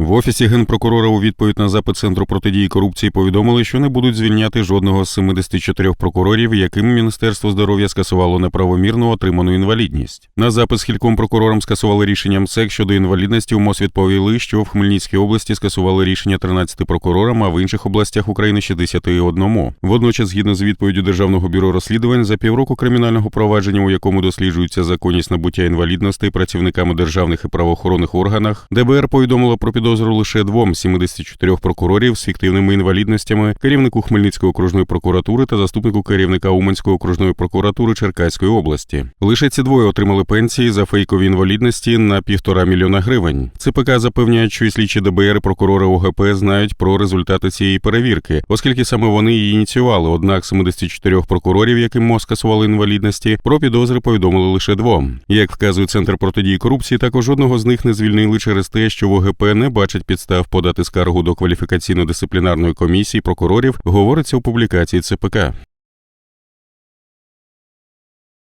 В офісі генпрокурора у відповідь на запит центру протидії корупції повідомили, що не будуть звільняти жодного з 74 прокурорів, яким Міністерство здоров'я скасувало неправомірно отриману інвалідність. На запит скільком прокурорам скасували рішення МСЕК щодо інвалідності. У МОЗ відповіли, що в Хмельницькій області скасували рішення 13 прокурорам, а в інших областях України 61. Водночас, згідно з відповіддю Державного бюро розслідувань, за півроку кримінального провадження, у якому досліджується законність набуття інвалідності працівниками державних і правоохоронних органах, ДБР повідомило про підозру лише двом з 74 прокурорів з фіктивними інвалідностями, керівнику Хмельницької окружної прокуратури та заступнику керівника Уманської окружної прокуратури Черкаської області. Лише ці двоє отримали пенсії за фейкові інвалідності на півтора мільйона гривень. ЦПК запевняють, що і слідчі ДБР прокурори ОГП знають про результати цієї перевірки, оскільки саме вони її ініціювали. Однак 74 прокурорів, яким МОЗ скасували інвалідності, про підозри повідомили лише двом. Як вказує центр протидії корупції, також жодного з них не звільнили через те, що в ОГП не бачать підстав подати скаргу до кваліфікаційно-дисциплінарної комісії прокурорів, говориться у публікації ЦПК.